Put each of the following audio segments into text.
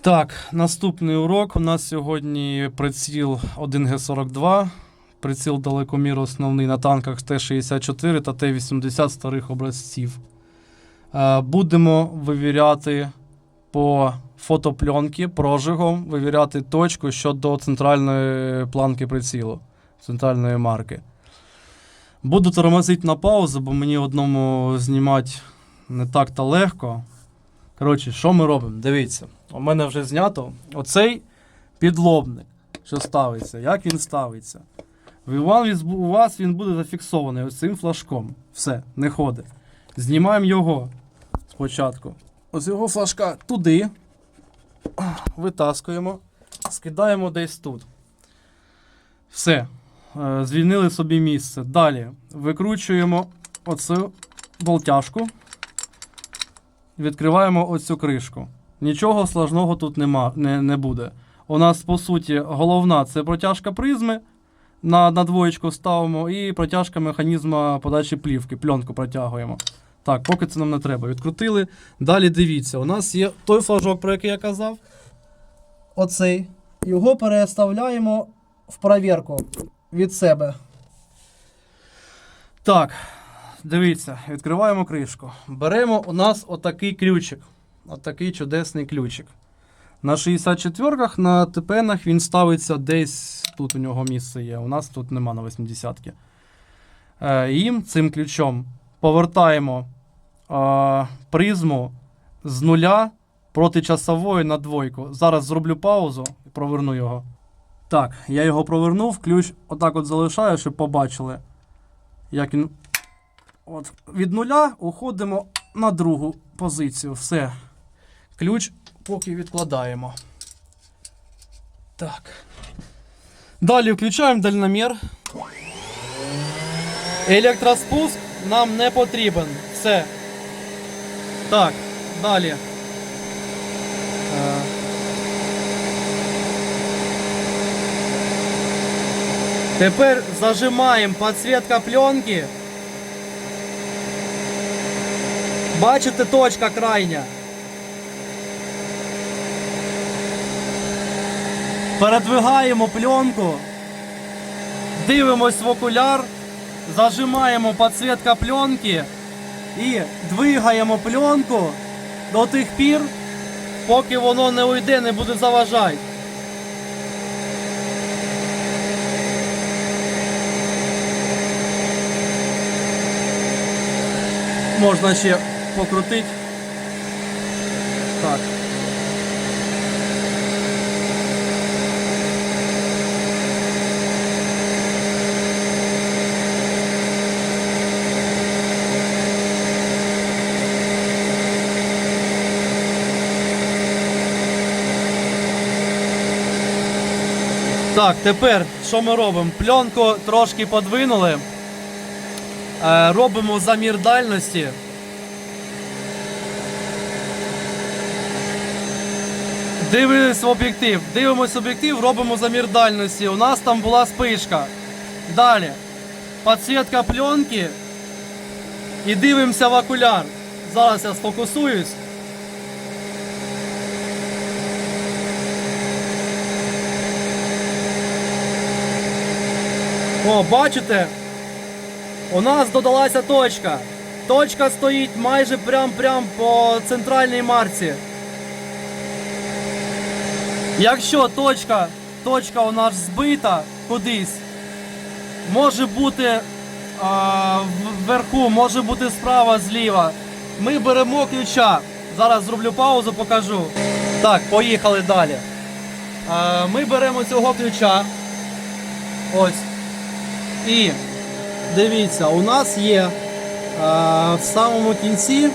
Так, наступний урок. У нас сьогодні приціл 1Г42, приціл далекомір основний на танках Т-64 та Т-80 старих образців. Е, Будемо вивіряти по фотопленки прожигом, вивіряти точку щодо центральної планки прицілу, центральної марки. Буду тормозити на паузу, бо мені одному знімати не так-то легко. Коротше, що ми робимо? Дивіться, у мене вже знято оцей підлобник, що ставиться. Як він ставиться? У вас він буде зафіксований ось цим флажком. Все, не ходить. Знімаємо його спочатку. Ось його флажка туди. Витаскуємо, скидаємо десь тут. Все. Е, Звільнили собі місце. Далі викручуємо оцю болтяшку. Відкриваємо оцю кришку. Нічого сложного тут нема, не, не буде. У нас, по суті, головна це протяжка призми. На, на двоєчку ставимо і протяжка механізму подачі плівки. Пленку протягуємо. Так, поки це нам не треба. Відкрутили. Далі дивіться, у нас є той флажок, про який я казав. Оцей. Його переставляємо в провірку від себе. Так, дивіться, відкриваємо кришку. Беремо у нас отакий ключик. Отакий чудесний ключик. На 64-ках, на ТПНах він ставиться десь тут у нього місце є. У нас тут нема на 80-ки. Е, їм цим ключом повертаємо е, призму з нуля проти часової на двойку. Зараз зроблю паузу і проверну його. Так, я його провернув, ключ отак от залишаю, щоб побачили, як він. От, від нуля уходимо на другу позицію. Все. Ключ поки відкладаємо. Так. Далі включаємо дальномір. Електроспуск нам не потрібен. Все. Так, далі. Е, Тепер зажимаємо підсвітка пленки. Бачите, точка крайня. Передвигаємо пленку. Дивимось в окуляр. Зажимаємо підсвітка пленки і двигаємо пленку до тих пір, поки воно не уйде, не буде заважати. Можна ще покрутити. Так, тепер що ми робимо? Пленку трошки подвинули. Е, робимо замір дальності. Дивимось в об'єктив. Дивимось в об'єктив, робимо замір дальності. У нас там була спишка. Далі. Підсвітка пленки. І дивимося в окуляр. Зараз я сфокусуюсь. О, бачите? У нас додалася точка. Точка стоїть майже прям-прям по центральній марці. Якщо точка, точка у нас збита кудись, може бути а, вверху, може бути справа, зліва. Ми беремо ключа. Зараз зроблю паузу, покажу. Так, поїхали далі. А, ми беремо цього ключа. Ось. І Дивіться, у нас є е, в самому кінці.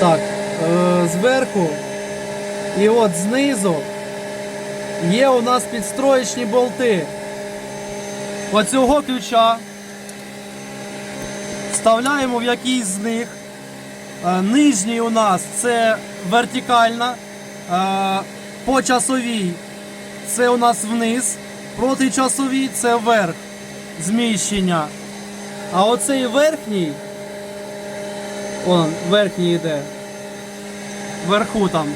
Так, е, зверху і от знизу є у нас підстроєчні болти. Оцього ключа вставляємо в якийсь з них. Е, нижній у нас це вертикальна, е, по часовій це у нас вниз. Протичасові це вверх зміщення. А оцей верхній, он верхній йде, вверху там.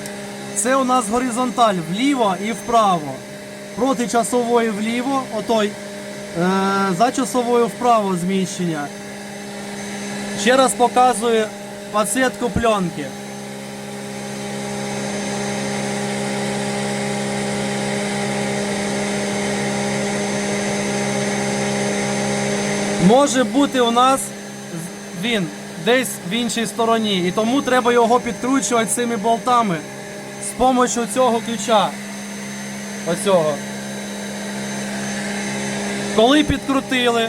Це у нас горизонталь вліво і вправо. Проти часової вліво, отой. Е, за часовою вправо зміщення. Ще раз показую підсвітку пленки. Може бути у нас він десь в іншій стороні, і тому треба його підкручувати цими болтами з допомогою цього ключа. Оцього. Коли підкрутили,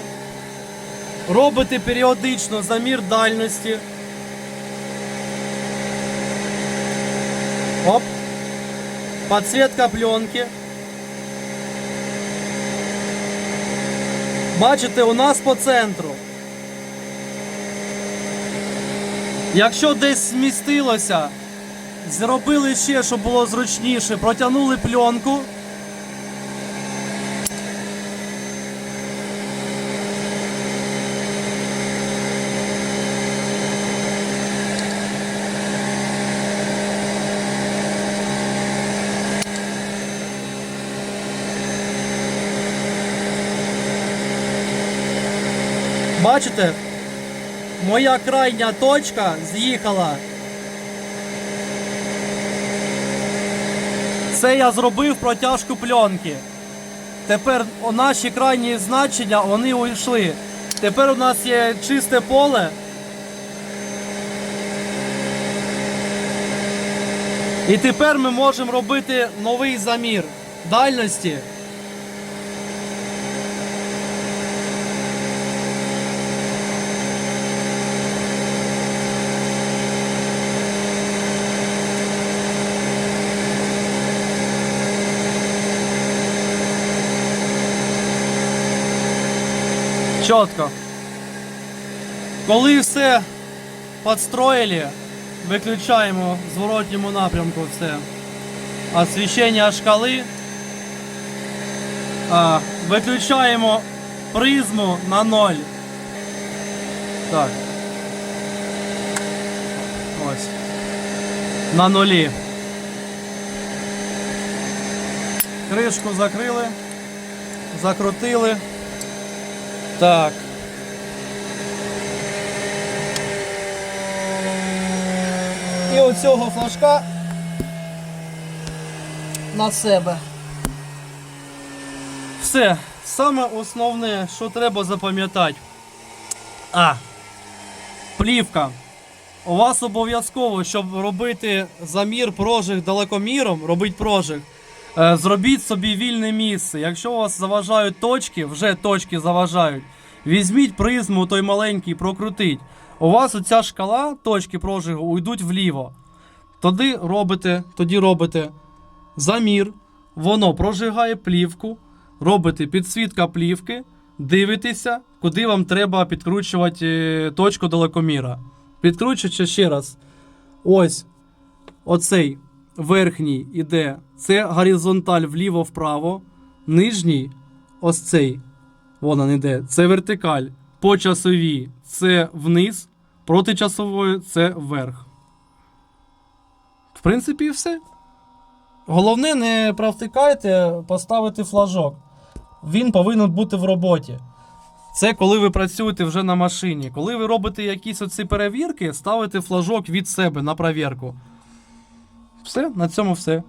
робите періодично замір дальності. Оп. Подсветка пленки. Бачите, у нас по центру. Якщо десь змістилося, зробили ще, щоб було зручніше, протягнули пленку. Бачите, моя крайня точка з'їхала. Це я зробив протяжку пленки. Тепер наші крайні значення вони уйшли. Тепер у нас є чисте поле. І тепер ми можемо робити новий замір дальності. Чітко. Коли все підстроїли, виключаємо в зворотньому напрямку все. Освіщення шкали. А, виключаємо призму на ноль. Так. Ось. На нулі. Кришку закрили. Закрутили. Так. І оцього флажка на себе. Все. Саме основне, що треба запам'ятати. А. Плівка. У вас обов'язково, щоб робити замір прожиг далекоміром, робити прожиг, зробіть собі вільне місце. Якщо у вас заважають точки, вже точки заважають, візьміть призму той маленький, прокрутіть. У вас оця шкала, точки прожигу уйдуть вліво. Тоді робите, тоді робите замір, воно прожигає плівку, робите підсвітка плівки, дивитеся, куди вам треба підкручувати е, точку далекоміра. Підкручуючи ще раз. Ось оцей верхній іде. Це горизонталь вліво-вправо. Нижній ось цей. Вон він іде. Це вертикаль. По часовій це вниз, проти часової це вверх. В принципі, все. Головне, не провтикайте, поставити флажок. Він повинен бути в роботі. Це коли ви працюєте вже на машині. Коли ви робите якісь оці перевірки, ставите флажок від себе на перевірку. Все, на цьому все.